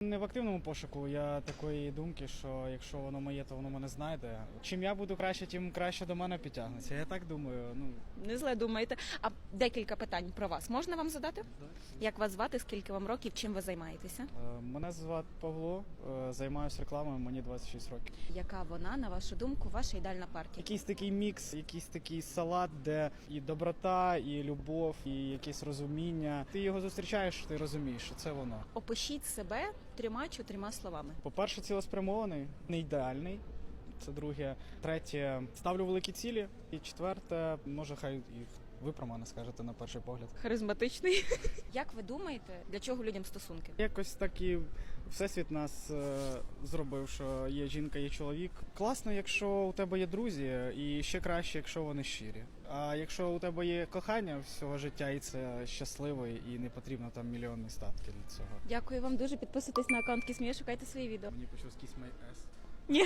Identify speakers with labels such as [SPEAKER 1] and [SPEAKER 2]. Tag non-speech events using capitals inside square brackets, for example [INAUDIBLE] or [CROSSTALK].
[SPEAKER 1] Не в активному пошуку. Я такої думки, що якщо воно моє, то воно мене знайде. Чим я буду краще, тим краще до мене підтягнеться. Я так думаю. Ну
[SPEAKER 2] Не зле думаєте. А декілька питань про вас можна вам задати? Як вас звати? Скільки вам років? Чим ви займаєтеся?
[SPEAKER 1] е, мене звати Павло, е, займаюся рекламою, мені 26 років.
[SPEAKER 2] Яка вона, на вашу думку, ваша ідеальна партія?
[SPEAKER 1] Якийсь такий мікс, якийсь такий салат, де і доброта, і любов, і якесь розуміння. Ти його зустрічаєш, ти розумієш, що це воно.
[SPEAKER 2] Опишіть себе трьома чотирма словами.
[SPEAKER 1] По-перше, цілеспрямований, не ідеальний. Це друге. Третє, ставлю великі цілі. І четверте, може, хай і ви про мене скажете на перший погляд.
[SPEAKER 2] Харизматичний. [LAUGHS] Як ви думаєте, для чого людям стосунки?
[SPEAKER 1] Якось так і всесвіт нас е, зробив, що є жінка, є чоловік. Класно, якщо у тебе є друзі, і ще краще, якщо вони щирі. А якщо у тебе є кохання всього життя, і це щасливий, і не потрібно там мільйонні статки для цього.
[SPEAKER 2] Дякую вам дуже. Підписуйтесь на аккаунт Кісмія, шукайте свої відео.
[SPEAKER 1] Мені почув My Ass.
[SPEAKER 2] Ні.